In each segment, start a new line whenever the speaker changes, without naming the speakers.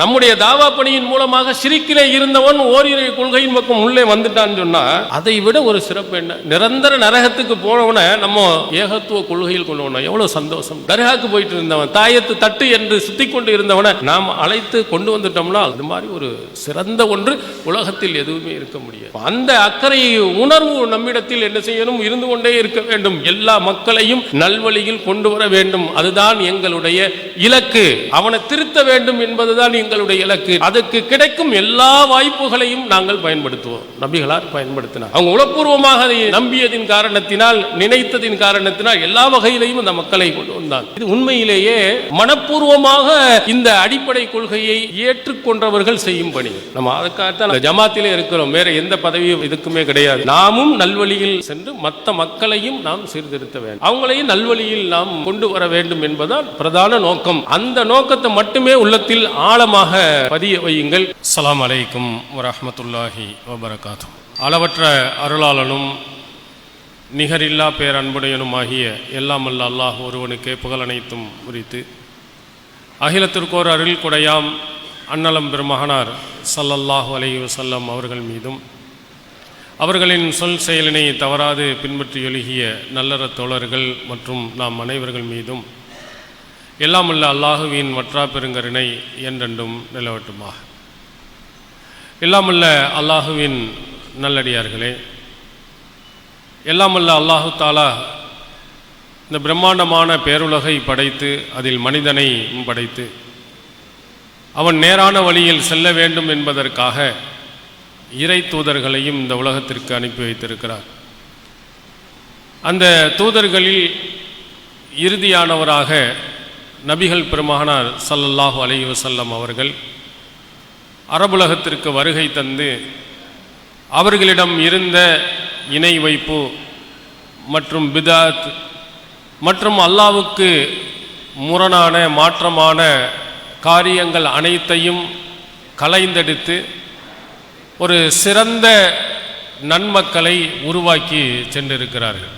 நம்முடைய தாவா பணியின் மூலமாக சிரிக்கிலே இருந்தவன் ஓரிரை கொள்கையின் பக்கம் உள்ளே வந்துட்டான்னு சொன்னா அதை விட ஒரு சிறப்பு என்ன? நிரந்தர நரகத்துக்கு போனவனை நம்ம ஏகத்துவ கொள்கையில் கொண்டவன. எவ்வளவு சந்தோஷம். தர்காக்கு போயிட்டு இருந்தவன் தாயத்து தட்டு என்று சுத்தி கொண்டு இருந்தவனை நாம் அழைத்து கொண்டு வந்துட்டோம்னா அது மாதிரி ஒரு சிறந்த ஒன்று உலகத்தில் எதுவுமே இருக்க முடியாது. அந்த அக்கறை உணர்வு நம்மிடத்தில் என்ன செய்யணும்? இருந்து கொண்டே இருக்க வேண்டும். எல்லா மக்களையும் நல்வழியில் கொண்டு வர வேண்டும். அதுதான் எங்களுடைய இலக்கு. அவனை திருத்த வேண்டும் என்பதுதான் எங்களுடைய இலக்கு. அதுக்கு கிடைக்கும் எல்லா வாய்ப்புகளையும் நாங்கள் பயன்படுத்துவோம். நபிகளார் பயன்படுத்தினார். அவங்க உளப்பூர்வமாக அதை நம்பியதின் காரணத்தினால் நினைத்ததின் காரணத்தினால் எல்லா வகையிலையும் அந்த மக்களை கொண்டு வந்தார் இது உண்மையிலேயே மனப்பூர்வமாக இந்த அடிப்படை கொள்கையை ஏற்றுக்கொண்டவர்கள் செய்யும் பணி. நம்ம அதுக்காகத்தான் ஜமாத்திலே இருக்கிறோம். வேற எந்த பதவியும் இதுக்குமே கிடையாது. நாமும் நல்வழியில் சென்று மற்ற மக்களையும் நாம் சீர்திருத்த வேண்டும். அவங்களையும் நல்வழியில் நாம் கொண்டு வர வேண்டும் என்பதால் பிரதான நோக்கம். அந்த நோக்கத்தை மட்டுமே உள்ளத்தில் ஆழமாக பதிய வையுங்கள். அலாம் அலைக்கும் வரமத்துல்லாஹி வபரகாத்துஹு. அளவற்ற அருளாளனும் நிகரில்லா பேரன்புடையனும் ஆகிய எல்லாம் அல்ல அல்லாஹ் ஒருவனுக்கே புகழனைத்தும் குறித்து அகிலத்திற்கோர் அருள் குடையாம் அன்னலம் பெருமகனார் சல்லல்லாஹு அலைஹி வஸல்லம் அவர்கள் மீதும். அவர்களின் சொல் செயலினை தவறாது பின்பற்றி எழுகிய நல்லற தோழர்கள் மற்றும் நாம் அனைவர்கள் மீதும் எல்லாமல்ல அல்லாஹுவின் வற்றா பெருங்கருணை என்றென்றும் நிலவட்டுமாக. எல்லாமல்ல அல்லாஹுவின் நல்லடியார்களே எல்லாமல்ல அல்லாஹு தாலா இந்த பிரம்மாண்டமான பேருலகை படைத்து அதில் மனிதனை படைத்து அவன் நேரான வழியில் செல்ல வேண்டும் என்பதற்காக இறை தூதர்களையும் இந்த உலகத்திற்கு அனுப்பி வைத்திருக்கிறார். அந்த தூதர்களில் இறுதியானவராக நபிகள் பெருமகனார் சல்லல்லாஹு அலி வசல்லம் அவர்கள் அரபுலகத்திற்கு வருகை தந்து அவர்களிடம் இருந்த இணை வைப்பு மற்றும் பிதாத் மற்றும் அல்லாவுக்கு முரணான மாற்றமான காரியங்கள் அனைத்தையும் கலைந்தெடுத்து ஒரு சிறந்த நன்மக்களை உருவாக்கி சென்றிருக்கிறார்கள்.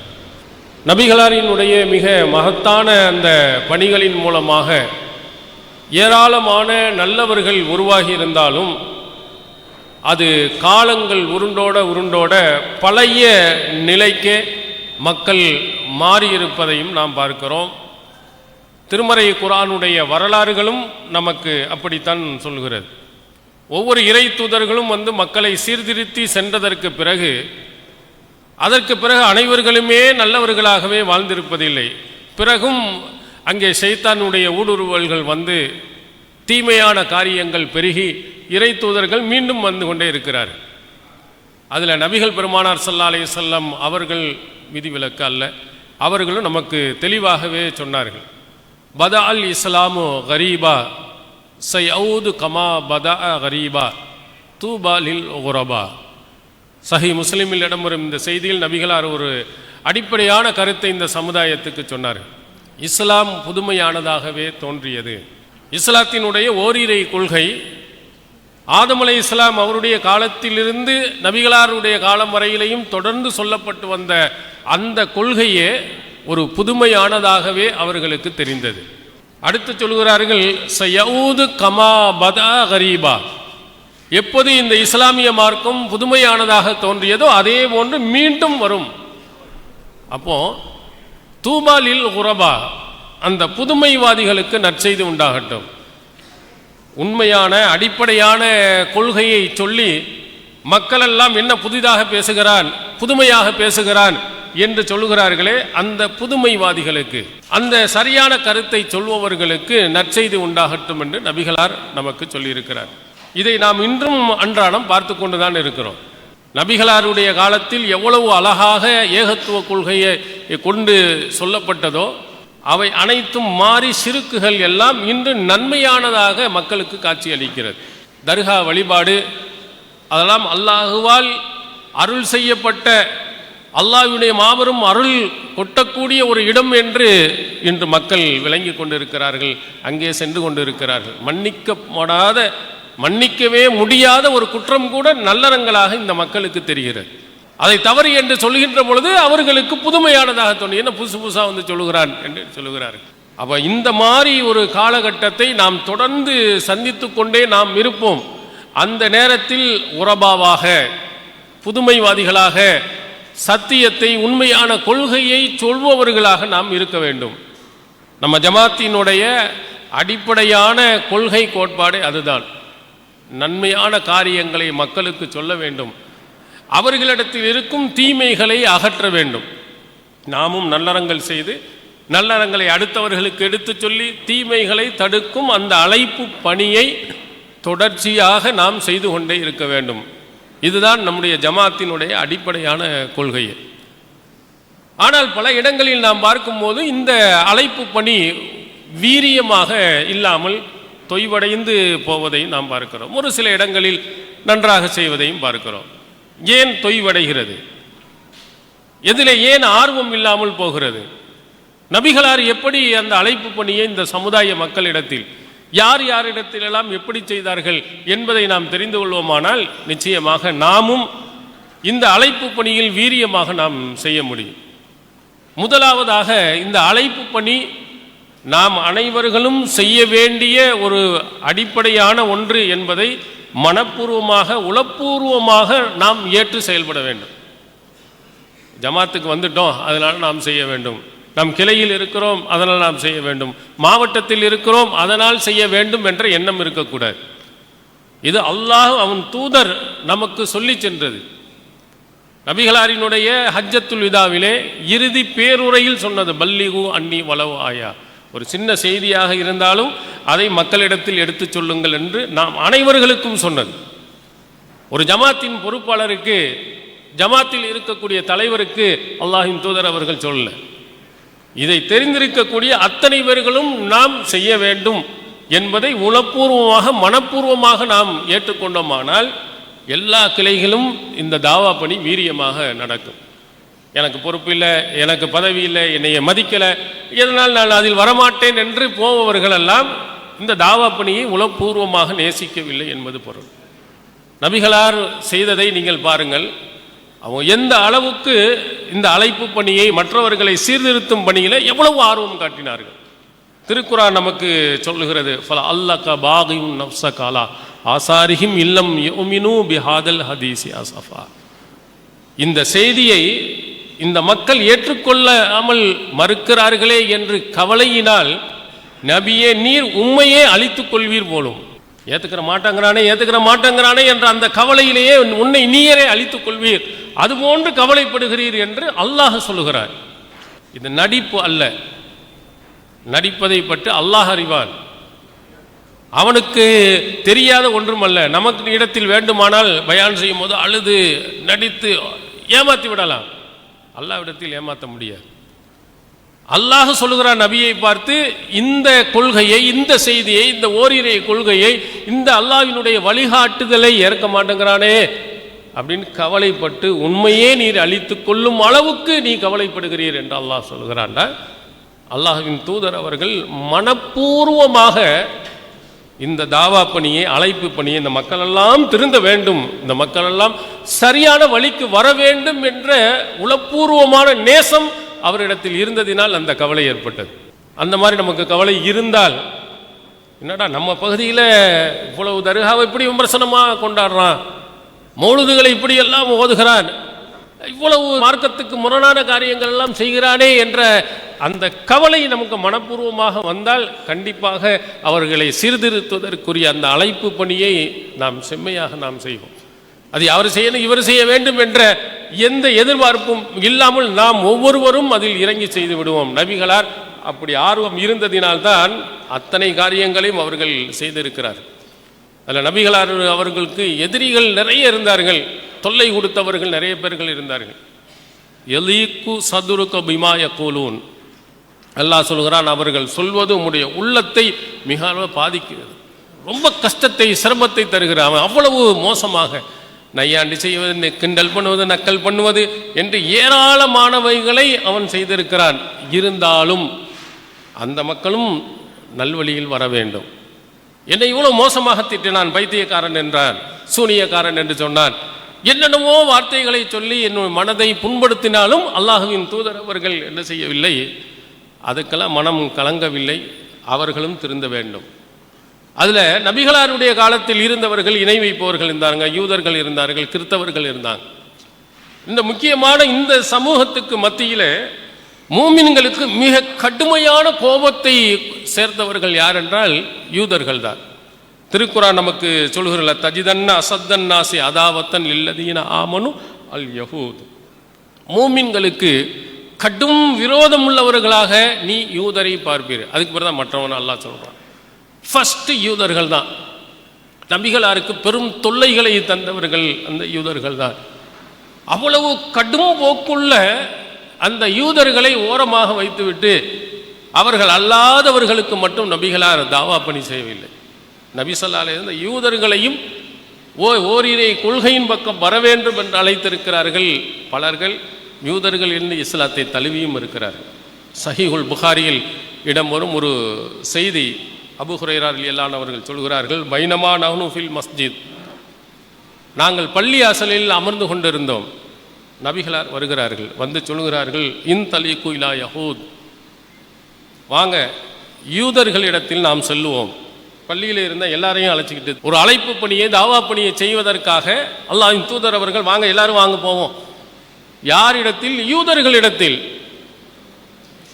நபிகளாரினுடைய மிக மகத்தான அந்த பணிகளின் மூலமாக ஏராளமான நல்லவர்கள் உருவாகி இருந்தாலும் அது காலங்கள் உருண்டோட உருண்டோட பழைய நிலைக்கே மக்கள் மாறியிருப்பதையும் நாம் பார்க்கிறோம். திருமறை குரானுடைய வரலாறுகளும் நமக்கு அப்படித்தான் சொல்கிறது. ஒவ்வொரு இறை தூதர்களும் வந்து மக்களை சீர்திருத்தி சென்றதற்கு பிறகு அதற்கு பிறகு அனைவர்களுமே நல்லவர்களாகவே வாழ்ந்திருப்பதில்லை. பிறகும் அங்கே சைத்தானுடைய ஊடுருவல்கள் வந்து தீமையான காரியங்கள் பெருகி இறை தூதர்கள் மீண்டும் வந்து கொண்டே இருக்கிறார் அதில் நபிகள் பெருமானார் சல்லா அலி சொல்லம் அவர்கள் விதிவிலக்கு அல்ல. அவர்களும் நமக்கு தெளிவாகவே சொன்னார்கள். பதா அல் இஸ்லாமு கரீபா சையவுது கமா பதா கரீபா தூபா லில் உரபா சஹி முஸ்லீமில் இடம்பெறும் இந்த செய்தியில் நபிகளார் ஒரு அடிப்படையான கருத்தை இந்த சமுதாயத்துக்கு சொன்னார். இஸ்லாம் புதுமையானதாகவே தோன்றியது. இஸ்லாத்தினுடைய ஓரிரை கொள்கை ஆதமலை இஸ்லாம் அவருடைய காலத்திலிருந்து நபிகளாருடைய காலம் வரையிலையும் தொடர்ந்து சொல்லப்பட்டு வந்த அந்த கொள்கையே ஒரு புதுமையானதாகவே அவர்களுக்கு தெரிந்தது. அடுத்து சொல்கிறார்கள் சயவுது கமா பதா கரீபா. எப்போது இந்த இஸ்லாமிய மார்க்கம் புதுமையானதாக தோன்றியதோ அதே போன்று மீண்டும் வரும். அப்போ தூபாலில் உரபா அந்த புதுமைவாதிகளுக்கு நற்செய்தி உண்டாகட்டும். உண்மையான அடிப்படையான கொள்கையை சொல்லி மக்களெல்லாம் என்ன புதிதாக பேசுகிறான் புதுமையாக பேசுகிறான் என்று சொல்லுகிறார்களே அந்த புதுமைவாதிகளுக்கு. அந்த சரியான கருத்தை சொல்பவர்களுக்கு நற்செய்தி உண்டாகட்டும் என்று நபிகளார் நமக்கு சொல்லியிருக்கிறார். இதை நாம் இன்றும் அன்றாடம் பார்த்து கொண்டுதான் இருக்கிறோம். நபிகளாருடைய காலத்தில் எவ்வளவு அழகாக ஏகத்துவ கொள்கையை கொண்டு சொல்லப்பட்டதோ அவை அனைத்தும் மாறி சிறுக்குகள் எல்லாம் இன்று நன்மையானதாக மக்களுக்கு காட்சி அளிக்கிறது தர்கா வழிபாடு அதெல்லாம் அல்லாஹுவால் அருள் செய்யப்பட்ட அல்லாஹ்வுடைய மாபெரும் அருள் கொட்டக்கூடிய ஒரு இடம் என்று இன்று மக்கள் விளங்கி கொண்டிருக்கிறார்கள் அங்கே சென்று கொண்டிருக்கிறார்கள். மன்னிக்கப்படாத மன்னிக்கவே முடியாத ஒரு குற்றம் கூட நல்லறங்களாக இந்த மக்களுக்கு தெரிகிறது. அதை தவறு என்று சொல்கின்ற பொழுது அவர்களுக்கு புதுமையானதாக தோணும் என்ன புதுசு புதுசாக வந்து சொல்லுகிறான் என்று சொல்லுகிறார்கள் அப்போ இந்த மாதிரி ஒரு காலகட்டத்தை நாம் தொடர்ந்து சந்தித்து கொண்டே நாம் இருப்போம். அந்த நேரத்தில் உரபாவாக புதுமைவாதிகளாக சத்தியத்தை உண்மையான கொள்கையை சொல்பவர்களாக நாம் இருக்க வேண்டும். நம்ம ஜமாத்தினுடைய அடிப்படையான கொள்கை கோட்பாடு அதுதான். நன்மையான காரியங்களை மக்களுக்கு சொல்ல வேண்டும். அவர்களிடத்தில் இருக்கும் தீமைகளை அகற்ற வேண்டும். நாமும் நல்லறங்கள் செய்து நல்லறங்களை அடுத்தவர்களுக்கு எடுத்துச் சொல்லி தீமைகளை தடுக்கும் அந்த அழைப்பு பணியை தொடர்ச்சியாக நாம் செய்து கொண்டே இருக்க வேண்டும். இதுதான் நம்முடைய ஜமாத்தினுடைய அடிப்படையான கொள்கை. ஆனால் பல இடங்களில் நாம் பார்க்கும்போது இந்த அழைப்பு பணி வீரியமாக இல்லாமல் தொய்வடைந்து போவதையும் நாம் பார்க்கிறோம். ஒரு சில இடங்களில் நன்றாக செய்வதையும் பார்க்கிறோம். ஏன் தொய்வடைகிறது? எதில் ஏன் ஆர்வம் இல்லாமல் போகிறது? நபிகளார் எப்படி அந்த அழைப்பு பணியை இந்த சமுதாய மக்களிடத்தில் யார் யாரிடத்திலெல்லாம் எப்படி செய்தார்கள் என்பதை நாம் தெரிந்து கொள்வோமானால் நிச்சயமாக நாமும் இந்த அழைப்பு பணியில் வீரியமாக நாம் செய்ய முடியும். முதலாவதாக இந்த அழைப்பு பணி நாம் அனைவர்களும் செய்ய வேண்டிய ஒரு அடிப்படையான ஒன்று என்பதை மனப்பூர்வமாக உளப்பூர்வமாக நாம் ஏற்று செயல்பட வேண்டும். ஜமாத்துக்கு வந்துட்டோம் அதனால் நாம் செய்ய வேண்டும். நம் கிளையில் இருக்கிறோம் அதனால் நாம் செய்ய வேண்டும். மாவட்டத்தில் இருக்கிறோம் அதனால் செய்ய வேண்டும் என்ற எண்ணம் இருக்கக்கூடாது. இது அல்லாஹ் அவன் தூதர் நமக்கு சொல்லி சென்றது. நபிகளாரினுடைய ஹஜ்ஜத்துல் விதாவிலே இறுதி பேருரையில் சொன்னது பல்லிகு அன்னி வளவு ஆயா. ஒரு சின்ன செய்தியாக இருந்தாலும் அதை மக்களிடத்தில் எடுத்துச் சொல்லுங்கள் என்று நாம் அனைவர்களுக்கும் சொன்னது. ஒரு ஜமாத்தின் பொறுப்பாளருக்கு ஜமாத்தில் இருக்கக்கூடிய தலைவருக்கு அல்லாஹின் தூதர் அவர்கள் சொல்லல. இதை தெரிந்திருக்கக்கூடிய அத்தனை பேர்களும் நாம் செய்ய வேண்டும் என்பதை உளப்பூர்வமாக மனப்பூர்வமாக நாம் ஏற்றுக்கொண்டோமானால் எல்லா கிளைகளும் இந்த தாவா பணி வீரியமாக நடக்கும். எனக்கு பொறுப்பு இல்லை எனக்கு பதவி இல்லை என்னைய மதிக்கலை இதனால் நான் அதில் வரமாட்டேன் என்று போபவர்களெல்லாம் இந்த தாவா பணியை உளப்பூர்வமாக நேசிக்கவில்லை என்பது பொருள். நபிகளார் செய்ததை நீங்கள் பாருங்கள். அவங்க எந்த அளவுக்கு இந்த அழைப்பு பணியை மற்றவர்களை சீர்திருத்தும் பணியில் எவ்வளவு ஆர்வம் காட்டினார்கள். திருக்குறான் நமக்கு சொல்லுகிறது ஃபல அல்லக்க பாகியும் நப்ச காலா ஆசாரிஹிம் இல்லம் யுமினு பிஹாதல் ஹதீசி அசஃபா இந்த செய்தியை இந்த மக்கள் ஏற்றுக்கொள்ளாமல் மறுக்கிறார்களே என்று கவலையினால் நபியே நீர் உண்மையே அழித்துக் கொள்வீர் போலும். ஏத்துக்கிற மாட்டாங்கிறானே ஏத்துக்கிற மாட்டாங்கிறானே என்ற அந்த கவலையிலேயே உன்னை நீயரே அழித்துக் கொள்வீர். அதுபோன்று கவலைப்படுகிறீர் என்று அல்லாஹ் சொல்லுகிறார். இது நடிப்பு அல்ல. நடிப்பதை பற்றி அல்லாஹ் அறிவான். அவனுக்கு தெரியாத ஒன்றும் அல்ல நமக்கு இடத்தில் வேண்டுமானால் பயான் செய்யும் போது அழுது நடித்து ஏமாத்தி விடலாம். அல்லாவிடத்தில் ஏமாற்ற முடியாது. அல்லாஹ் சொல்லுகிறான் நபியை பார்த்து இந்த கொள்கையை இந்த செய்தியை இந்த ஓரிரை கொள்கையை இந்த அல்லாஹ்வினுடைய வழிகாட்டுதலை ஏற்க மாட்டேங்கிறானே அப்படின்னு கவலைப்பட்டு உண்மையே நீர் அழித்து கொள்ளும் அளவுக்கு நீ கவலைப்படுகிறீர் என்று அல்லாஹ் சொல்கிறான்டா அல்லாஹ்வின் தூதர் அவர்கள் மனப்பூர்வமாக இந்த தாவா பணியை அழைப்பு பணியை இந்த மக்களெல்லாம் திருந்த வேண்டும். இந்த மக்களெல்லாம் சரியான வழிக்கு வர வேண்டும் என்ற உளப்பூர்வமான நேசம் அவரிடத்தில் இருந்ததினால் அந்த கவலை ஏற்பட்டது. அந்த மாதிரி நமக்கு கவலை இருந்தால் என்னடா நம்ம பகுதியில் இவ்வளவு தர்காவை இப்படி விமர்சனமாக கொண்டாடுறான். மௌலுதுகளை இப்படி எல்லாம் ஓதுகிறான். இவ்வளவு மார்க்கத்துக்கு முரணான காரியங்கள் எல்லாம் செய்கிறானே என்ற அந்த கவலை நமக்கு மனப்பூர்வமாக வந்தால் கண்டிப்பாக அவர்களை சீர்திருத்துவதற்குரிய அந்த அழைப்பு பணியை நாம் செம்மையாக நாம் செய்வோம். அது அவர் செய்யணும்? இவர் செய்ய வேண்டும் என்ற எந்த எதிர்பார்ப்பும் இல்லாமல் நாம் ஒவ்வொருவரும் அதில் இறங்கி செய்து விடுவோம். நபிகளார் அப்படி ஆர்வம் இருந்ததினால்தான் அத்தனை காரியங்களையும் அவர்கள் செய்திருக்கிறார் அதில் நபிகளார் அவர்களுக்கு எதிரிகள் நிறைய இருந்தார்கள். தொல்லை கொடுத்தவர்கள் நிறைய பேர்கள் இருந்தார்கள். எலீக்கு சதுருக்க பிமாய கூலூன் அல்லாஹ் சொல்கிறான் அவர்கள் சொல்வது உடைய உள்ளத்தை மிக பாதிக்கிறது. ரொம்ப கஷ்டத்தை சிரமத்தை தருகிறான் அவன் அவ்வளவு மோசமாக நையாண்டி செய்வது கிண்டல் பண்ணுவது நக்கல் பண்ணுவது என்று ஏராளமானவைகளை அவன் செய்திருக்கிறான். இருந்தாலும் அந்த மக்களும் நல்வழியில் வர வேண்டும். என்னை இவ்வளவு மோசமாக திட்டினான் பைத்தியக்காரன் என்றான் சூனியக்காரன் என்று சொன்னான். என்னென்னவோ வார்த்தைகளை சொல்லி என்னுடைய மனதை புண்படுத்தினாலும் அல்லாஹுவின் தூதர் அவர்கள் என்ன செய்யவில்லை. அதுக்கெல்லாம் மனம் கலங்கவில்லை அவர்களும் திருந்த வேண்டும். அதில் நபிகளாருடைய காலத்தில் இருந்தவர்கள் இணை வைப்பவர்கள் இருந்தாங்க யூதர்கள் இருந்தார்கள் கிறித்தவர்கள் இருந்தாங்க. இந்த முக்கியமான இந்த சமூகத்துக்கு மத்தியில் மூமின்களுக்கு மிக கடுமையான கோபத்தை சேர்த்தவர்கள் யார் என்றால் யூதர்கள் தான் திருக்குறான் நமக்கு சொல்கிறல தஜிதன்ன அசத்தன்னாசி அதாவத்தன் இல்லதீன ஆமனு அல் யஹூத். மூமின்களுக்கு கடும் விரோதம் உள்ளவர்களாக நீ யூதரை பார்ப்பீர். அதுக்கு பிறகு தான் மற்றவன் அல்லா சொல்கிறான் ஃபஸ்ட்டு யூதர்கள் தான். நபிகளாருக்கு பெரும் தொல்லைகளை தந்தவர்கள் அந்த யூதர்கள் தான். அவ்வளவு கடும் போக்குள்ள அந்த யூதர்களை ஓரமாக வைத்துவிட்டு அவர்கள் அல்லாதவர்களுக்கு மட்டும் நபிகளார் தாவா பணி செய்யவில்லை. நபி சொல்லாலே இந்த யூதர்களையும் ஓ ஓரிரை கொள்கையின் பக்கம் வர வேண்டும் என்று அழைத்திருக்கிறார்கள். பலர்கள் யூதர்கள் என்று இஸ்லாத்தை தழுவியும் இருக்கிறார்கள். சஹிஹுல் புகாரியில் இடம் வரும் ஒரு செய்தி அபுஹுரைரார் எல்லான் அவர்கள் சொல்கிறார்கள் பைனமா நஹ்னு ஃபில் மஸ்ஜித். நாங்கள் பள்ளி அசலில் அமர்ந்து கொண்டிருந்தோம். நபிகளார் வருகிறார்கள் வந்து சொல்கிறார்கள் இன் தலி குயிலா யஹூத். வாங்க யூதர்களிடத்தில் நாம் செல்லுவோம். பள்ளியில் இருந்த எல்லாரையும் அழைச்சிக்கிட்டு ஒரு அழைப்பு பணியை தாவா பணியை செய்வதற்காக அல்லாஹின் தூதர் அவர்கள் வாங்க எல்லாரும் வாங்க போவோம். யாரிடத்தில்? யூதர்களிடத்தில்.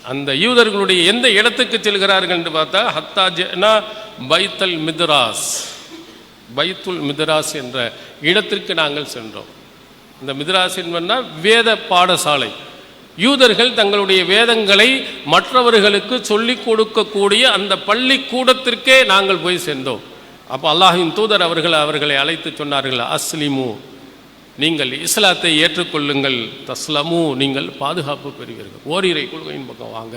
அந்த யூதர்களுடைய எந்த இடத்துக்கு செல்கிறார்கள் என்று பார்த்தா ஹத்தா ஜெனா பைத்தல் மித்ராஸ். பைத்துல் மித்ராஸ் என்ற இடத்திற்கு நாங்கள் சென்றோம். இந்த மித்ராஸ் வேத பாடசாலை. யூதர்கள் தங்களுடைய வேதங்களை மற்றவர்களுக்கு சொல்லிக் கொடுக்கக்கூடிய அந்த பள்ளிக்கூடத்திற்கே நாங்கள் போய் சேர்ந்தோம். அப்போ அல்லாஹின் தூதர் அவர்கள் அவர்களை அழைத்து சொன்னார்கள் அஸ்லிமு நீங்கள் இஸ்லாத்தை ஏற்றுக்கொள்ளுங்கள் தஸ்லமு நீங்கள் பாதுகாப்பு பெறுவீர்கள். ஓரிரை கொள்கையின் பக்கம் வாங்க.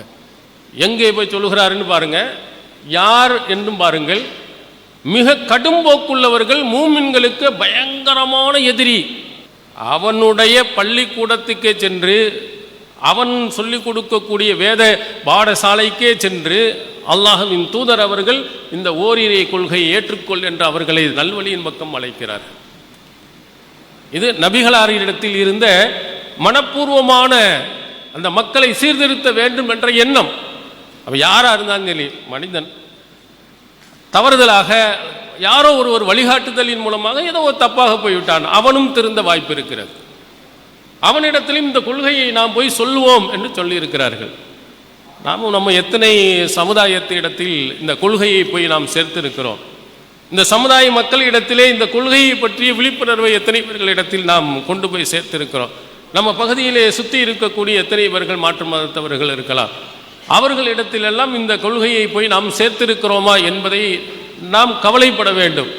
எங்கே போய் சொல்லுகிறாருன்னு பாருங்கள் யார் என்றும் பாருங்கள் மிக கடும் போக்குள்ளவர்கள் மூமின்களுக்கு பயங்கரமான எதிரி. அவனுடைய பள்ளிக்கூடத்துக்கே சென்று அவன் சொல்லிக் கொடுக்கக்கூடிய வேத பாடசாலைக்கே சென்று அல்லாஹுவின் தூதர் அவர்கள் இந்த ஓரிரை கொள்கையை ஏற்றுக்கொள் என்று அவர்களை நல்வழியின் பக்கம் அழைக்கிறார். இது நபிகளாரிடத்தில் இருந்த மனப்பூர்வமான அந்த மக்களை சீர்திருத்த வேண்டும் என்ற எண்ணம். அவன் யாராக இருந்தாலும் சரி மனிதன். தவறுதலாக யாரோ ஒருவர் வழிகாட்டுதலின் மூலமாக ஏதோ ஒரு தப்பாக போய்விட்டான். அவனும் திருந்த வாய்ப்பு இருக்கிறது அவனிடத்திலும் இந்த கொள்கையை நாம் போய் சொல்லுவோம் என்று சொல்லியிருக்கிறார்கள். நாமும் நம்ம எத்தனை சமுதாயத்திடத்தில் இந்த கொள்கையை போய் நாம் சேர்த்திருக்கிறோம். இந்த சமுதாய மக்களிடத்திலே இந்த கொள்கையை பற்றிய விழிப்புணர்வை எத்தனை பேர்களிடத்தில் நாம் கொண்டு போய் சேர்த்திருக்கிறோம். நம்ம பகுதியிலே சுற்றி இருக்கக்கூடிய எத்தனை பேர்கள் மாற்று மதத்தவர்கள் இருக்கலாம். அவர்களிடத்திலெல்லாம் இந்த கொள்கையை போய் நாம் சேர்த்திருக்கிறோமா என்பதை நாம் கவலைப்பட வேண்டும்.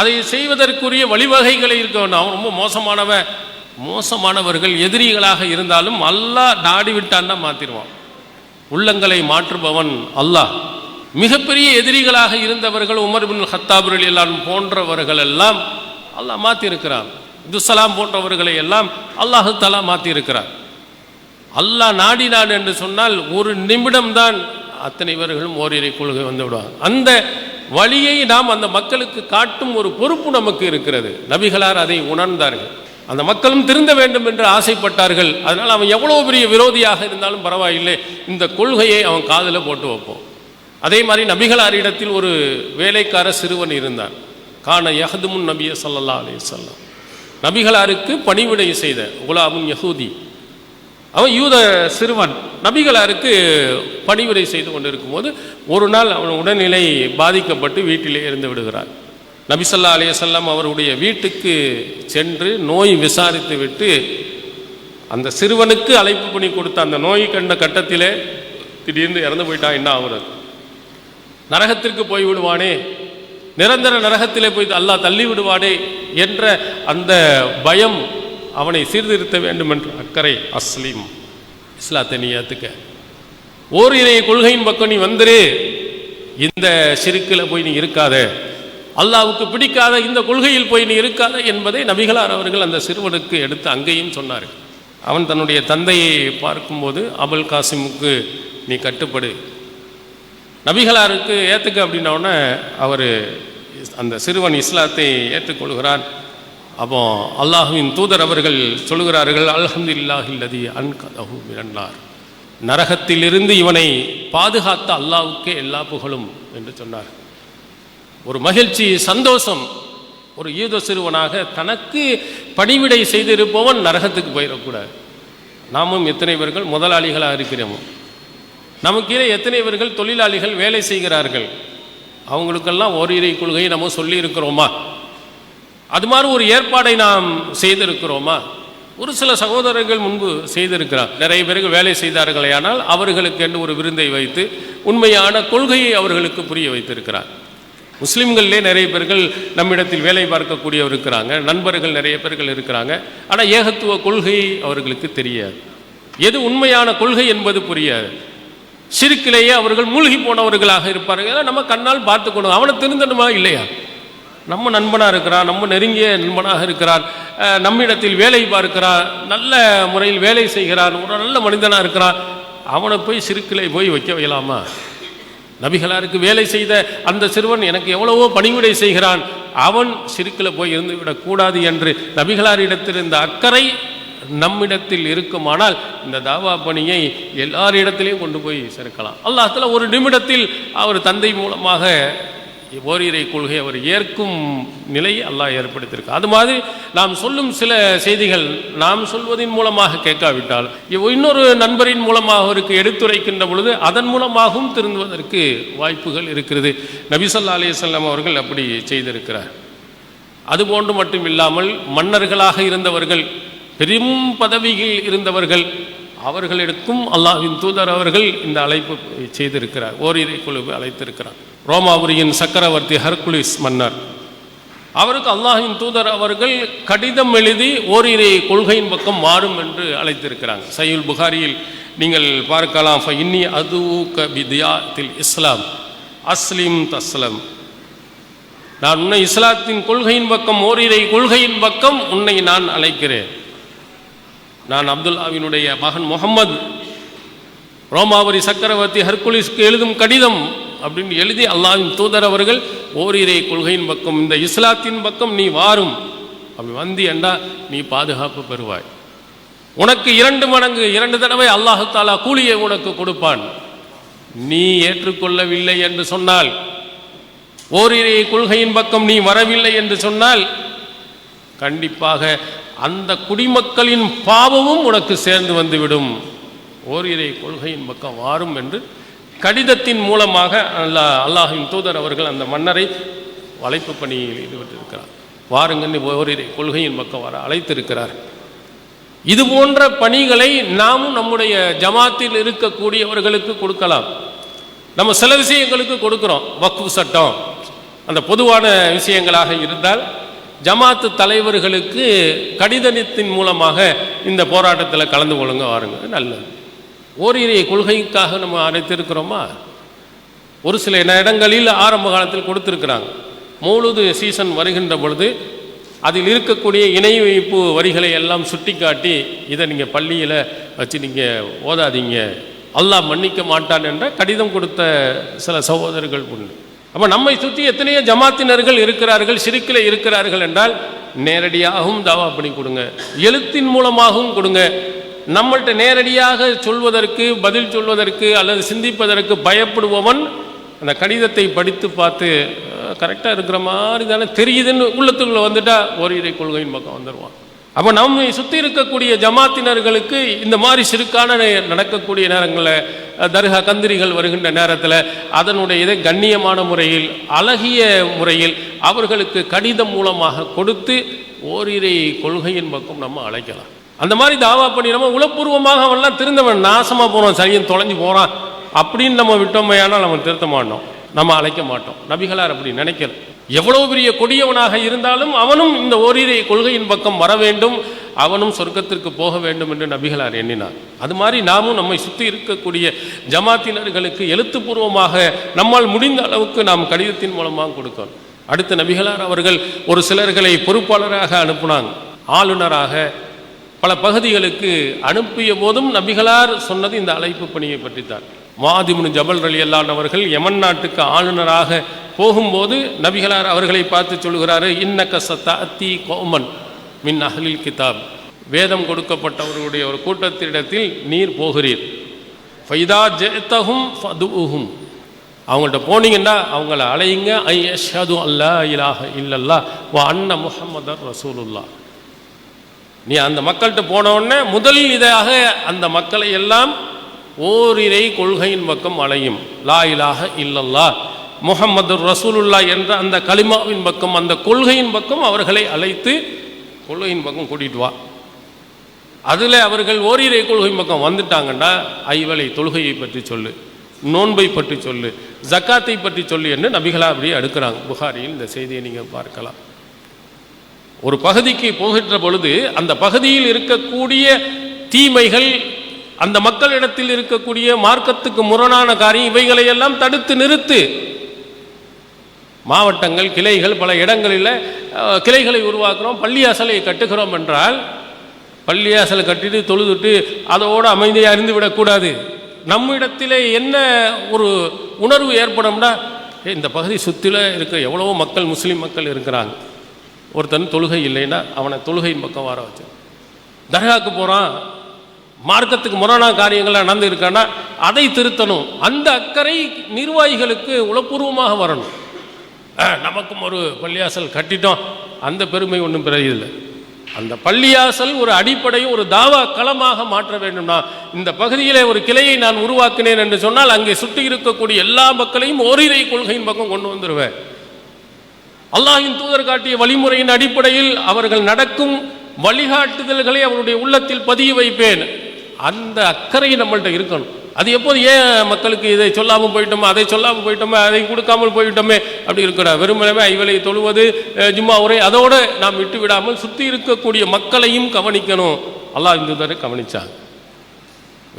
அதை செய்வதற்குரிய வழிவகைகளை இருக்க வேண்டும். அவன் ரொம்ப மோசமானவன். மோசமானவர்கள் எதிரிகளாக இருந்தாலும் அல்லாஹ் நாடி விட்டான்னா மாற்றிடுவான் உள்ளங்களை மாற்றுபவன் அல்லாஹ். மிகப்பெரிய எதிரிகளாக இருந்தவர்கள் உமர் பின் ஹத்தாபுர் எல்லாம் போன்றவர்கள் எல்லாம் அல்லாஹ் மாற்றிருக்கிறான் துசலாம் போன்றவர்களை எல்லாம் அல்லாஹு தலா மாற்றியிருக்கிறார் அல்லாஹ் நாடினான் என்று சொன்னால் ஒரு நிமிடம்தான் அத்தனை பேர்களும் ஓரிரை கொள்கை வந்து விடுவாங்க. அந்த வழியை நாம் அந்த மக்களுக்கு காட்டும் ஒரு பொறுப்பு நமக்கு இருக்கிறது. நபிகளார் அதை உணர்ந்தார்கள். அந்த மக்களும் திருந்த வேண்டும் என்று ஆசைப்பட்டார்கள். அதனால் அவன் எவ்வளோ பெரிய விரோதியாக இருந்தாலும் பரவாயில்லை. இந்த கொள்கையை அவன் காதில் போட்டு வைப்போம். அதே மாதிரி நபிகளாரிடத்தில் ஒரு வேலைக்கார சிறுவன் இருந்தான். காண யஹதுமுன் நபிய சல்லா அலி சொல்லம் நபிகளாருக்கு பணிவிடை செய்த குலாமுன் யஹூதி. அவன் யூத சிறுவன். நபிகளாருக்கு பணிவுரை செய்து கொண்டிருக்கும் போது ஒரு நாள் அவன் உடல்நிலை பாதிக்கப்பட்டு வீட்டிலே இருந்து விடுகிறார் நபிசல்லா அலையசல்லாம் அவருடைய வீட்டுக்கு சென்று நோய் விசாரித்து விட்டு அந்த சிறுவனுக்கு அழைப்பு பண்ணி கொடுத்த அந்த நோய் கண்ட கட்டத்திலே திடீர்னு இறந்து போயிட்டான் என்ன ஆகுறது? நரகத்திற்கு போய் விடுவானே. நிரந்தர நரகத்திலே போய் அல்லாஹ் தள்ளி விடுவானே என்ற அந்த பயம் அவனை சீர்திருத்த வேண்டும் என்ற அக்கறை அஸ்லீம் இஸ்லாத்தை நீ ஏற்றுக்க ஓர் இணைய கொள்கையின் பக்கம் நீ வந்துரு. இந்த சிறுக்கில் போய் நீ இருக்காத. அல்லாவுக்கு பிடிக்காத இந்த கொள்கையில் போய் நீ இருக்காத என்பதை நபிகளார் அவர்கள் அந்த சிறுவனுக்கு எடுத்து அங்கேயும் சொன்னார்கள் அவன் தன்னுடைய தந்தையை பார்க்கும்போது அபுல் காசிமுக்கு நீ கட்டுப்படு. நபிகளாருக்கு ஏற்றுக்க அப்படின்னோடனே அவர் அந்த சிறுவன் இஸ்லாத்தை ஏற்றுக்கொள்கிறான். அப்போ அல்லாஹுவின் தூதர் அவர்கள் சொல்கிறார்கள் அல்ஹம்துலில்லாஹில்லதி அன்கதஹு மிரண்டார் நரகத்திலிருந்து இவனை பாதுகாத்த அல்லாவுக்கே எல்லா புகழும் என்று சொன்னார். ஒரு மகிழ்ச்சி சந்தோஷம் ஒரு ஈத சிறுவனாக தனக்கு பணிவிடை செய்திருப்பவன் நரகத்துக்கு போயிடக்கூடாது. நாமும் எத்தனை பேர்கள் முதலாளிகளாக இருக்கிறோம்? நமக்கீழே எத்தனை பேர்கள் தொழிலாளிகள் வேலை செய்கிறார்கள்? அவங்களுக்கெல்லாம் ஓரிரை கொள்கையை நம்ம சொல்லியிருக்கிறோமா? அது மாதிரி ஒரு ஏற்பாடை நாம் செய்திருக்கிறோமா? ஒரு சில சகோதரர்கள் முன்பு செய்திருக்கிறார். நிறைய பேருக்கு வேலை செய்தார்களே ஆனால் அவர்களுக்கு என்று ஒரு விருந்தை வைத்து உண்மையான கொள்கையை அவர்களுக்கு புரிய வைத்திருக்கிறார். முஸ்லிம்களிலே நிறைய பேர்கள் நம்மிடத்தில் வேலை பார்க்கக்கூடியவர் இருக்கிறாங்க. நண்பர்கள் நிறைய பேர்கள் இருக்கிறாங்க. ஆனால் ஏகத்துவ கொள்கை அவர்களுக்கு தெரியாது. எது உண்மையான கொள்கை என்பது புரியாது. சிறுக்கிலேயே அவர்கள் மூழ்கி போனவர்களாக இருப்பார்கள். நம்ம கண்ணால் பார்த்துக்கணும். அவனை திருந்தணுமா? இல்லையா? நம்ம நண்பனாக இருக்கிறான் நம்ம நெருங்கிய நண்பனாக இருக்கிறான் நம்மிடத்தில் வேலை பார்க்கிறான் நல்ல முறையில் வேலை செய்கிறான் ஒரு நல்ல மனிதனாக இருக்கிறான். அவனை போய் சிறுக்கிலே போய் வைக்க வைக்கலாமா நபிகளாருக்கு வேலை செய்த அந்த சிறுவன் எனக்கு எவ்வளவோ பணிவிடை செய்கிறான். அவன் சிறுக்கில் போய் இருந்து விடக்கூடாது என்று நபிகளாரிடத்தில் இருந்த அக்கறை நம்மிடத்தில் இருக்குமானால் இந்த தாவா பணியை எல்லாரிடத்திலையும் கொண்டு போய் சேர்க்கலாம். அல்லாஹ்தால ஒரு நிமிடத்தில் அவர் தந்தை மூலமாக ஓரிரை கொள்கை அவர் ஏற்கும் நிலை அல்லாஹ் ஏற்படுத்தியிருக்கு. அது மாதிரி நாம் சொல்லும் சில செய்திகள் நாம் சொல்வதின் மூலமாக கேட்காவிட்டால் இவ் இன்னொரு நண்பரின் மூலமாக அவருக்கு எடுத்துரைக்கின்ற பொழுது அதன் மூலமாகவும் திருந்துவதற்கு வாய்ப்புகள் இருக்கிறது. நபிசல்லா அலிசல்லாம் அவர்கள் அப்படி செய்திருக்கிறார். அதுபோன்று மட்டும் இல்லாமல் மன்னர்களாக இருந்தவர்கள் பெரும் பதவியில் இருந்தவர்கள் அவர்களுக்கும் அல்லாஹின் தூதர் அவர்கள் இந்த அழைப்பு செய்திருக்கிறார். ஓரிரை குழுவை அழைத்திருக்கிறார். ரோமாபுரியின் சக்கரவர்த்தி ஹர்குலிஸ் மன்னர். அவருக்கு அல்லாஹின் தூதர் அவர்கள் கடிதம் எழுதி ஓரிரை கொள்கையின் பக்கம் மாறும் என்று அழைத்திருக்கிறாங்க. சையுல் புகாரியில் நீங்கள் பார்க்கலாம். இன்னி அதுவுக பிதியாத்தில் இஸ்லாம் அஸ்லிம் தஸ்லம். நான் உன்னை இஸ்லாத்தின் கொள்கையின் பக்கம் ஓரிரை கொள்கையின் பக்கம் உன்னை நான் அழைக்கிறேன். நான் அப்துல்லாவினுடைய மகன் முகம்மது ரோமாவரி சக்கரவர்த்தி ஹர்குலிஸ்க்கு எழுதும் கடிதம் அப்படின்னு எழுதி அல்லாவின் தூதர் அவர்கள் ஓரிரை கொள்கையின் பக்கம் இந்த இஸ்லாத்தின் பக்கம் நீ வாரும். அப்படி வந்து என்றா நீ பாதுகாப்பு பெறுவாய்? உனக்கு இரண்டு மடங்கு இரண்டு தடவை அல்லாஹு தாலா கூலியை உனக்கு கொடுப்பான். நீ ஏற்றுக்கொள்ளவில்லை என்று சொன்னால் ஓரிரை கொள்கையின் பக்கம் நீ வரவில்லை என்று சொன்னால் கண்டிப்பாக அந்த குடிமக்களின் பாவமும் உனக்கு சேர்ந்து வந்துவிடும். ஓரிரை கொள்கையின் பக்கம் வாரும் என்று கடிதத்தின் மூலமாக அல்லா அல்லாஹின் தூதர் அவர்கள் அந்த மன்னரை வளைப்பு பணியில் ஈடுபட்டிருக்கிறார். வாருங்கன்னு ஓரிரை கொள்கையின் பக்கம் வர அழைத்திருக்கிறார். இது போன்ற பணிகளை நாமும் நம்முடைய ஜமாத்தில் இருக்கக்கூடியவர்களுக்கு கொடுக்கலாம். நம்ம சில விஷயங்களுக்கு கொடுக்குறோம். வக்கு சட்டம். அந்த பொதுவான விஷயங்களாக இருந்தால் ஜமாத்து தலைவர்களுக்கு கடிதத்தின் மூலமாக இந்த போராட்டத்தில் கலந்து கொள்ளுங்க வாருங்க. நல்லது. ஓரிரை கொள்கைக்காக நம்ம அழைத்திருக்கிறோமா ஒரு சில இடங்களில் ஆரம்ப காலத்தில் கொடுத்துருக்குறாங்க. மௌலுது சீசன் வருகின்ற பொழுது அதில் இருக்கக்கூடிய இணை வைப்பு வரிகளை எல்லாம் சுட்டிக்காட்டி இதை நீங்கள் பள்ளியில் வச்சு நீங்கள் ஓதாதீங்க. அல்லாஹ் மன்னிக்க மாட்டான் என்ற கடிதம் கொடுத்த சில சகோதரர்கள் உண்டு. அப்போ நம்மை சுற்றி எத்தனையோ ஜமாத்தினர்கள் இருக்கிறார்கள் சிறுக்கில் இருக்கிறார்கள் என்றால் நேரடியாகவும் தாவா பண்ணி கொடுங்க. எழுத்தின் மூலமாகவும் கொடுங்க. நம்மள்கிட்ட நேரடியாக சொல்வதற்கு பதில் சொல்வதற்கு அல்லது சிந்திப்பதற்கு பயப்படுபவன் அந்த கடிதத்தை படித்து பார்த்து கரெக்டாக இருக்கிற மாதிரி தானே தெரியுதுன்னு உள்ளத்துக்குள்ளே வந்துட்டா ஓரிரை கொள்கையின் பக்கம் வந்துடுவான் அப்போ நம்மை சுற்றி இருக்கக்கூடிய ஜமாத்தினர்களுக்கு இந்த மாதிரி சிறுக்கான நடக்கக்கூடிய நேரங்களில் தர்கா கந்திரிகள் வருகின்ற நேரத்தில் அதனுடைய இதை கண்ணியமான முறையில் அழகிய முறையில் அவர்களுக்கு கடிதம் மூலமாக கொடுத்து ஓரிரை கொள்கையின் பக்கம் நம்ம அழைக்கலாம். அந்த மாதிரி தாவா பண்ணி நம்ம உளப்பூர்வமாக அவன்லாம் திருந்தவன் நாசமாக போகிறான் சரியும் தொலைஞ்சு போகிறான் அப்படின்னு நம்ம விட்டோமையானால் நம்ம திருத்த மாட்டோம். நம்ம அழைக்க மாட்டோம். நபிகளார் அப்படி நினைக்கிறேன் எவ்வளவு பெரிய கொடியவனாக இருந்தாலும் அவனும் இந்த ஓரிரை கொள்கையின் பக்கம் வர வேண்டும் அவனும் சொர்க்கத்திற்கு போக வேண்டும் என்று நபிகளார் எண்ணினார். அது மாதிரி நாமும் நம்மை சுற்றி இருக்கக்கூடிய ஜமாத்தினர்களுக்கு எழுத்துப்பூர்வமாக நம்மால் முடிந்த அளவுக்கு நாம் கடிதத்தின் மூலமாக கொடுக்கணும். அடுத்த நபிகளார் அவர்கள் ஒரு சிலர்களை பொறுப்பாளராக அனுப்புனாங்க. ஆளுநராக பல பகுதிகளுக்கு அனுப்பிய போதும் நபிகளார் சொன்னது இந்த அழைப்பு பணியை பற்றித்தான். மாதிமுனு ஜபல் அலி அல்லான் அவர்கள் யமன் நாட்டுக்கு ஆளுநராக போகும்போது நபிகளார் அவர்களை பார்த்து சொல்கிறாரு இன்னக்க சத்தா அத்தி கோமன் மின் அஹ்லில் கிதாப். வேதம் கொடுக்கப்பட்டவர்களுடைய ஒரு கூட்டத்திடத்தில் நீர் போகிறீர். ஃபைதா ஜெத்தகும் ஃபதுஹும் அவங்கள்ட்ட போனீங்கன்னா அவங்கள அலையுங்க ஐ அஷ்ஹது அல்லா இலாஹ இல்லல்லா வ அண்ண முஹம்மதர் ரசூலுல்லா நீ அந்த மக்கள்கிட்ட போன உடனே முதல் இதாக அந்த மக்களை எல்லாம் ஓரிரை கொள்கையின் பக்கம் அலையும். லா இலாக இல்லல்லா. முகமது ரசூலுல்லா என்ற அந்த கலிமாவின் பக்கம் அந்த கொள்கையின் பக்கம் அவர்களை அழைத்து கொள்கையின் பக்கம் கூட்டிட்டு வா. அதில் அவர்கள் ஓரிரை கொள்கையின் பக்கம் வந்துட்டாங்கன்னா ஐவலை தொழுகையை பற்றி சொல்லு நோன்பை பற்றி சொல்லு ஜக்காத்தை பற்றி சொல்லு என்று நபிகளா அப்படியே அடுக்கிறாங்க. புகாரியில் இந்த செய்தியை நீங்கள் பார்க்கலாம். ஒரு பகுதிக்கு போகின்ற பொழுது அந்த பகுதியில் இருக்கக்கூடிய தீமைகள் அந்த மக்களிடத்தில் இருக்கக்கூடிய மார்க்கத்துக்கு முரணான காரியம் இவைகளை எல்லாம் தடுத்து நிறுத்து. மாவட்டங்கள் கிளைகள் பல இடங்களில் கிளைகளை உருவாக்குறோம் பள்ளியாசலை கட்டுகிறோம் என்றால் பள்ளியாசலை கட்டிட்டு தொழுதுட்டு அதோடு அமைதியாக அறிந்து விடக்கூடாது நம்மிடத்திலே என்ன ஒரு உணர்வு ஏற்படும்னா இந்த பகுதி சுற்றில இருக்கிற எவ்வளவோ மக்கள் முஸ்லீம் மக்கள் இருக்கிறாங்க. ஒருத்தன் தொழுகை இல்லைன்னா அவனை தொழுகையின் பக்கம் வர வச்சு. தர்காவுக்கு போகிறான் மார்க்கத்துக்கு முரணான காரியங்கள் நடந்து இருக்கான்னா அதை திருத்தணும். அந்த அக்கறை நிர்வாகிகளுக்கு உளப்பூர்வமாக வரணும். நமக்கும் ஒரு பள்ளியாசல் கட்டிட்டோம். அந்த பெருமை ஒன்றும் பெரியதில்லை அந்த பள்ளியாசல் ஒரு அடிப்படையும் ஒரு தாவா களமாக மாற்ற வேண்டும்னா இந்த பகுதியிலே ஒரு கிளையை நான் உருவாக்கினேன் என்று சொன்னால் அங்கே சுற்றி இருக்கக்கூடிய எல்லா மக்களையும் ஓரிரை கொள்கையின் பக்கம் கொண்டு வந்துடுவேன் அல்லாஹின் தூதர் காட்டிய வழிமுறையின் அடிப்படையில் அவர்கள் நடக்கும் வழிகாட்டுதல்களை அவருடைய உள்ளத்தில் பதிய வைப்பேன். அந்த அக்கறை நம்மள்கிட்ட இருக்கணும். அது எப்போது ஏன் மக்களுக்கு இதை சொல்லாமல் போயிட்டோமே அதை சொல்லாமல் போயிட்டோமே அதை கொடுக்காமல் போயிட்டோமே அப்படி இருக்கக்கூடாது வெறுமனவே ஐவலை தொழுவது ஜும்மா உரை அதோடு நாம் விட்டு விடாமல் சுற்றி இருக்கக்கூடிய மக்களையும் கவனிக்கணும். அல்லாஹ் தூதரை கவனித்தாங்க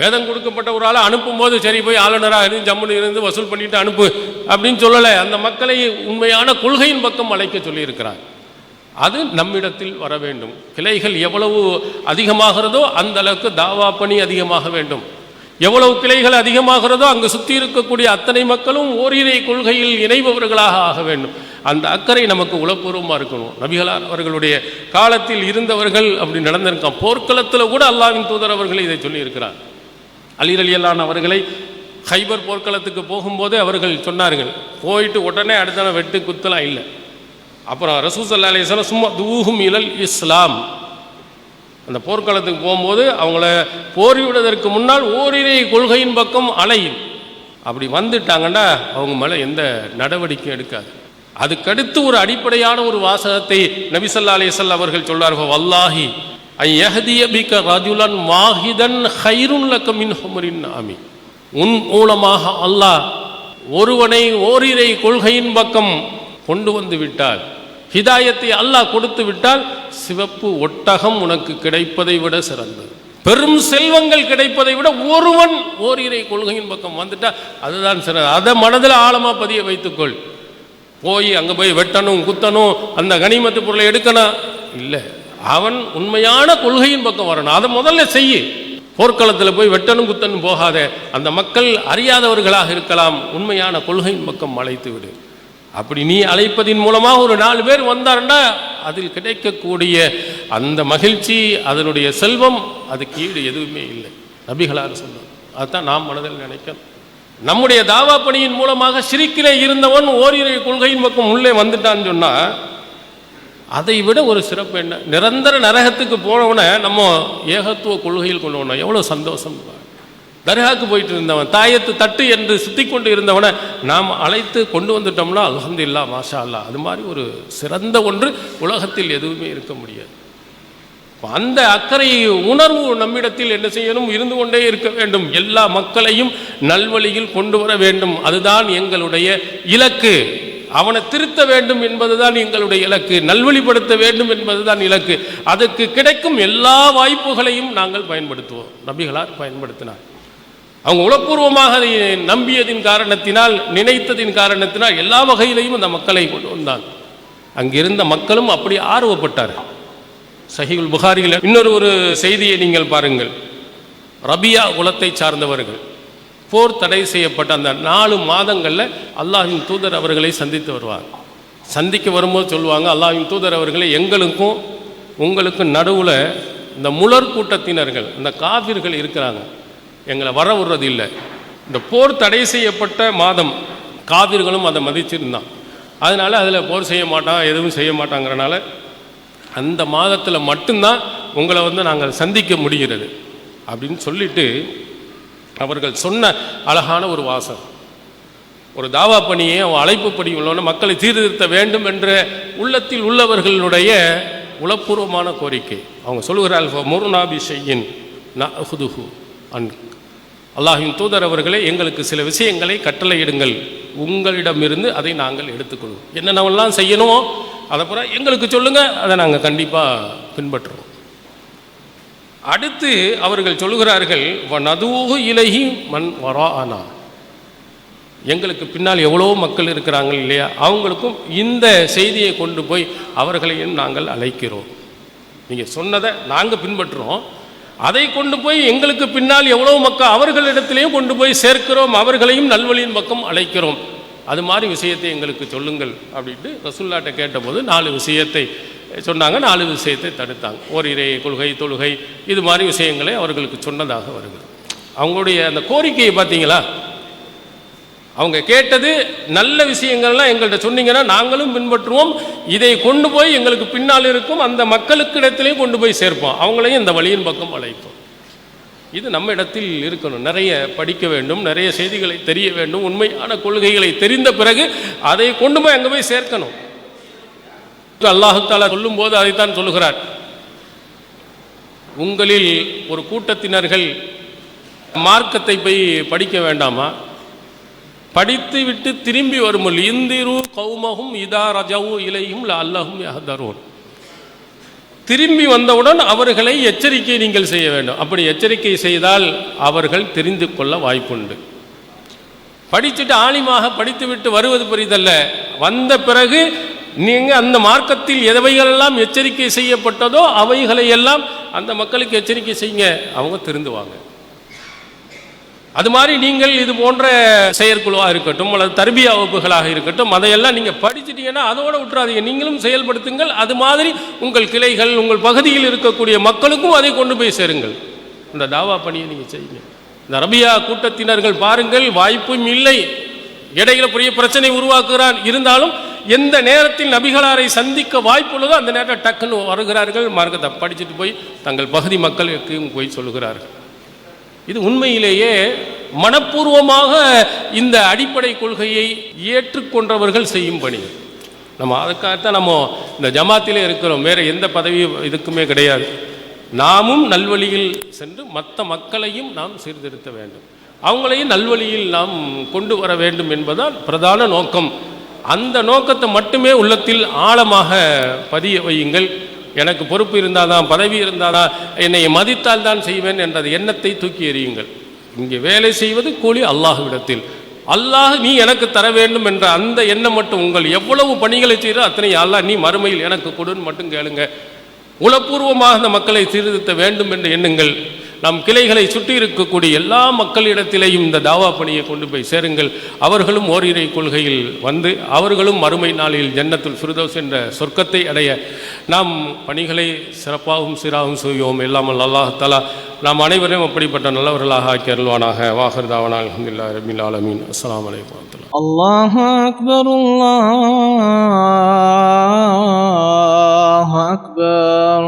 வேதம் கொடுக்கப்பட்ட ஒரு ஆளை அனுப்பும்போது சரி போய் ஆளுநராக இருந்து ஜம்முன்னு இருந்து வசூல் பண்ணிட்டு அனுப்பு அப்படின்னு சொல்லலை. அந்த மக்களை உண்மையான கொள்கையின் பக்கம் அழைக்க சொல்லியிருக்கிறார். அது நம்மிடத்தில் வர வேண்டும். கிளைகள் எவ்வளவு அதிகமாகிறதோ அந்த அளவுக்கு தாவா பணி அதிகமாக வேண்டும். எவ்வளவு கிளைகள் அதிகமாகிறதோ அங்கு சுற்றி இருக்கக்கூடிய அத்தனை மக்களும் ஓரிரை கொள்கையில் இணைபவர்களாக ஆக வேண்டும். அந்த அக்கறை நமக்கு உளப்பூர்வமாக இருக்கணும். நபிகளார் அவர்களுடைய காலத்தில் இருந்தவர்கள் அப்படி நடந்திருக்கான் போர்க்களத்தில் கூட அல்லாவின் தூதர் அவர்கள் இதை சொல்லியிருக்கிறார். அலி ரலியல்லான் அவர்களை ஹைபர் போர்க்களத்துக்கு போகும்போதே அவர்கள் சொன்னார்கள் போயிட்டு உடனே அடுத்த வெட்டு குத்தலாம் இல்லை. அப்புறம் ரசூசல்லா அலிஸ்லாம் சும்மா தூஹும் இலல் இஸ்லாம். அந்த போர்க்களத்துக்கு போகும்போது அவங்கள போரிவிடுவதற்கு முன்னால் ஓரிரை கொள்கையின் பக்கம் அலையும். அப்படி வந்துட்டாங்கன்னா அவங்க மேலே எந்த நடவடிக்கையும் எடுக்காது. அதுக்கடுத்து ஒரு அடிப்படையான ஒரு வாசகத்தை நபிசல்லா அலிசல் அவர்கள் சொல்வார்கள் வல்லாஹி ஐ ரஜுலன் வாஹிதன் ஹைருன் லக்க மின் ஹுமரின் ஆமி உன் மூலமாக அல்லாஹ் ஒருவனை ஓரிரை கொள்கையின் பக்கம் கொண்டு வந்து விட்டால் ஹிதாயத்தை அல்லாஹ் கொடுத்து விட்டால் சிவப்பு ஒட்டகம் உனக்கு கிடைப்பதை விட சிறந்தது. பெரும் செல்வங்கள் கிடைப்பதை விட ஒருவன் ஓரிரை கொள்கையின் பக்கம் வந்துட்டா அதுதான் சிறந்தது. அதை மனதில் ஆழமாக பதிய வைத்துக்கொள். போய் அங்கே போய் வெட்டணும் குத்தணும் அந்த கனிமத்து பொருளை எடுக்கணும். இல்லை அவன் உண்மையான கொள்கையின் பக்கம் வரணும். அதை முதல்ல செய்யு. போர்க்களத்தில் போய் வெட்டணும் குத்தணும் போகாத. அந்த மக்கள் அறியாதவர்களாக இருக்கலாம். உண்மையான கொள்கையின் பக்கம் அழைத்து விடு. அப்படி நீ அழைப்பதின் மூலமாக ஒரு நாலு பேர் வந்தாருன்னா அதில் கிடைக்கக்கூடிய அந்த மகிழ்ச்சி அதனுடைய செல்வம் அதுக்கு ஈடு எதுவுமே இல்லை. நபிகளார் சொன்னார் அதுதான் நாம் மனதில் நினைக்கணும். நம்முடைய தாவா பணியின் மூலமாக சிரிக்கிலே இருந்தவன் ஓரிரை கொள்கையின் பக்கம் உள்ளே வந்துட்டான்னு சொன்னால் அதை விட ஒரு சிறப்பு என்ன? நிரந்தர நரகத்துக்கு போனவனை நம்ம ஏகத்துவ கொள்கையில் கொண்டு வரணும் எவ்வளோ சந்தோஷம் தர்காக்கு போயிட்டு இருந்தவன் தாயத்து தட்டு என்று சுற்றி கொண்டு இருந்தவனை நாம் அழைத்து கொண்டு வந்துட்டோம்னா இல்லா மாஷா அல்லா அது மாதிரி ஒரு சிறந்த ஒன்று உலகத்தில் எதுவுமே இருக்க முடியாது. அந்த அக்கறை உணர்வு நம்மிடத்தில் என்ன செய்யணும்? இருந்து கொண்டே இருக்க வேண்டும். எல்லா மக்களையும் நல்வழியில் கொண்டு வர வேண்டும். அதுதான் எங்களுடைய இலக்கு. அவனை திருத்த வேண்டும் என்பதுதான் எங்களுடைய இலக்கு. நல்வழிப்படுத்த வேண்டும் என்பதுதான் இலக்கு. அதுக்கு கிடைக்கும் எல்லா வாய்ப்புகளையும் நாங்கள் பயன்படுத்துவோம். நபிகளார் பயன்படுத்தினார் அவங்க உளப்பூர்வமாக அதை நம்பியதின் காரணத்தினால் நினைத்ததின் காரணத்தினால் எல்லா வகையிலையும் அந்த மக்களை கொண்டு வந்தாங்க அங்கிருந்த மக்களும் அப்படி ஆர்வப்பட்டார்கள். சஹிகுல் புகாரியில் இன்னொரு ஒரு செய்தியை நீங்கள் பாருங்கள். ரபியா குலத்தை சார்ந்தவர்கள். போர் தடை செய்யப்பட்ட அந்த நாலு மாதங்களில் அல்லாஹின் தூதர் அவர்களை சந்தித்து வருவார். சந்திக்க வரும்போது சொல்லுவாங்க அல்லாஹின் தூதர் அவர்களை எங்களுக்கும் உங்களுக்கும் நடுவில் இந்த முலர் கூட்டத்தினர்கள் இந்த காவிர்கள் இருக்கிறாங்க. எங்களை வர விடுறது இல்லை. இந்த போர் தடை செய்யப்பட்ட மாதம் காவிர்களும் அதை மதிச்சிருந்தான். அதனால் அதில் போர் செய்ய மாட்டான் எதுவும் செய்ய மாட்டாங்கிறனால அந்த மாதத்தில் மட்டும்தான் உங்களை வந்து நாங்கள் சந்திக்க முடிகிறது. அப்படின்னு சொல்லிட்டு அவர்கள் சொன்ன அழகான ஒரு வாசம் ஒரு தாவா பணியை அவன் அழைப்பு பணி உள்ளவன மக்களை சீர்திருத்த வேண்டும் என்ற உள்ளத்தில் உள்ளவர்களுடைய உளப்பூர்வமான கோரிக்கை. அவங்க சொல்லுகிறார்கள் முருநாபிஷையின் நஹுதுஹு அன் அல்லாஹின் தூதர் அவர்களே எங்களுக்கு சில விஷயங்களை கட்டளையிடுங்கள். உங்களிடமிருந்து அதை நாங்கள் எடுத்துக்கொள்வோம். என்னென்னவெல்லாம் செய்யணுமோ அதை பூரா எங்களுக்கு சொல்லுங்கள் அதை நாங்கள் கண்டிப்பாக பின்பற்றுவோம். அடுத்து அவர்கள் சொல்லுகிறார்கள் நதுவு இலகி மண் வரா ஆனா எங்களுக்கு பின்னால் எவ்வளோ மக்கள் இருக்கிறாங்க இல்லையா? அவங்களுக்கும் இந்த செய்தியை கொண்டு போய் அவர்களையும் நாங்கள் அழைக்கிறோம். நீங்கள் சொன்னதை நாங்கள் பின்பற்றுறோம். அதை கொண்டு போய் எங்களுக்கு பின்னால் எவ்வளோ மக்கள் அவர்களிடத்திலையும் கொண்டு போய் சேர்க்கிறோம் அவர்களையும் நல்வழியின் பக்கம் அழைக்கிறோம். அது மாதிரி விஷயத்தை எங்களுக்கு சொல்லுங்கள் அப்படின்ட்டு ரசுல்லாட்ட கேட்டபோது நாலு விஷயத்தை சொன்னாங்க. நாலு விஷயத்தை தடுத்தாங்க. ஓரிரை கொள்கை தொழுகை இது மாதிரி விஷயங்களை அவர்களுக்கு சொன்னதாக வருகிறது. அவங்களுடைய அந்த கோரிக்கையை பார்த்தீங்களா? அவங்க கேட்டது நல்ல விஷயங்கள்லாம் எங்கள்கிட்ட சொன்னீங்கன்னா நாங்களும் பின்பற்றுவோம். இதை கொண்டு போய் எங்களுக்கு பின்னால் இருக்கும். அந்த மக்களுக்கு இடத்துலையும் கொண்டு போய் சேர்ப்போம். அவங்களையும் இந்த வழியின் பக்கம் அழைப்போம். இது நம்ம இடத்தில் இருக்கணும். நிறைய படிக்க வேண்டும். நிறைய செய்திகளை தெரிய வேண்டும். உண்மையான கொள்கைகளை தெரிந்த பிறகு அதை கொண்டு போய் அங்கே போய் சேர்க்கணும். அல்லாஹு தாலா சொல்லும்போது அதைத்தான் சொல்லுகிறார். உங்களில் ஒரு கூட்டத்தினர்கள் மார்க்கத்தை போய் படிக்க வேண்டாமா? படித்து விட்டு திரும்பி வருமுல். இந்திரு கௌமகும் இதா ரஜவு இலையும் அல்லஹும் யஹதரூன். திரும்பி வந்தவுடன் அவர்களை எச்சரிக்கை நீங்கள் செய்ய வேண்டும். அப்படி எச்சரிக்கை செய்தால் அவர்கள் தெரிந்து கொள்ள வாய்ப்புண்டு. படிச்சுட்டு ஆலிமாக படித்து விட்டு வருவது பெரிதல்ல. வந்த பிறகு நீங்கள் அந்த மார்க்கத்தில் எதவைகளெல்லாம் எச்சரிக்கை செய்யப்பட்டதோ அவைகளை எல்லாம் அந்த மக்களுக்கு எச்சரிக்கை செய்யுங்க. அவங்க திருந்துவாங்க அது மாதிரி நீங்கள் இது போன்ற செயற்குழுவாக இருக்கட்டும் அல்லது தர்பியா வகுப்புகளாக இருக்கட்டும் அதையெல்லாம் நீங்கள் படிச்சிட்டீங்கன்னா அதோட விட்டுறாதீங்க நீங்களும் செயல்படுத்துங்கள். அது மாதிரி உங்கள் கிளைகள் உங்கள் பகுதியில் இருக்கக்கூடிய மக்களுக்கும் அதை கொண்டு போய் சேருங்கள். இந்த தாவா பணியை நீங்கள் செய்யுங்க. இந்த ரபியா கூட்டத்தினர்கள் பாருங்கள் வாய்ப்பும் இல்லை. இடையில பெரிய பிரச்சனை உருவாக்குகிறான். இருந்தாலும் எந்த நேரத்தில் நபிகளாரை சந்திக்க வாய்ப்புள்ளதோ அந்த நேரத்தில் டக்குன்னு வருகிறார்கள். மார்க்கத்தை படிச்சுட்டு போய் தங்கள் பகுதி மக்களுக்கு போய் சொல்லுகிறார்கள். இது உண்மையிலேயே மனப்பூர்வமாக இந்த அடிப்படை கொள்கையை ஏற்றுக்கொண்டவர்கள் செய்யும் பணி. நம்ம அதுக்காகத்தான் நம்ம இந்த ஜமாத்திலே இருக்கிறோம். வேறு எந்த பதவியும் இதுக்குமே கிடையாது. நாமும் நல்வழியில் சென்று மற்ற மக்களையும் நாம் சீர்திருத்த வேண்டும். அவங்களையும் நல்வழியில் நாம் கொண்டு வர வேண்டும் என்பதால் பிரதான நோக்கம். அந்த நோக்கத்தை மட்டுமே உள்ளத்தில் ஆழமாக பதிய வையுங்கள். எனக்கு பொறுப்பு இருந்தால் தான் பதவி இருந்தால் தான் என்னை மதித்தால் தான் செய்வேன் என்ற எண்ணத்தை தூக்கி எறியுங்கள். இங்கே வேலை செய்வது கூலி அல்லாஹுவிடத்தில். அல்லாஹ் நீ எனக்கு தர வேண்டும் என்ற அந்த எண்ணம் மட்டும் உங்கள் எவ்வளவு பணிகளை செய்கிறோ அத்தனை அல்லாஹ் நீ மறுமையில் எனக்கு கொடுன்னு மட்டும் கேளுங்க. உளப்பூர்வமாக அந்த மக்களை சீர்திருத்த வேண்டும் என்று எண்ணுங்கள். நம் கிளைகளை சுற்றி இருக்கக்கூடிய எல்லா மக்களிடத்திலேயும் இந்த தாவா பணியை கொண்டு போய் சேருங்கள். அவர்களும் ஓரிரை கொள்கையில் வந்து அவர்களும் மறுமை நாளில் ஜன்னத்துள் ஃபிர்தோஸ் என்ற சொர்க்கத்தை அடைய நாம் பணிகளை சிறப்பாகவும் சீராகவும் செய்வோம். இல்லாமல் அல்லாஹாலா நாம் அனைவரையும் அப்படிப்பட்ட நல்லவர்களாக ஆக்கி அருள்வானாக. வாகர் தாவனா அலமதுல்லா ரபில் ஆலமீன். அஸ்லாம்
அல்லாஹ் அக்பர் அல்லாஹ் அக்பர்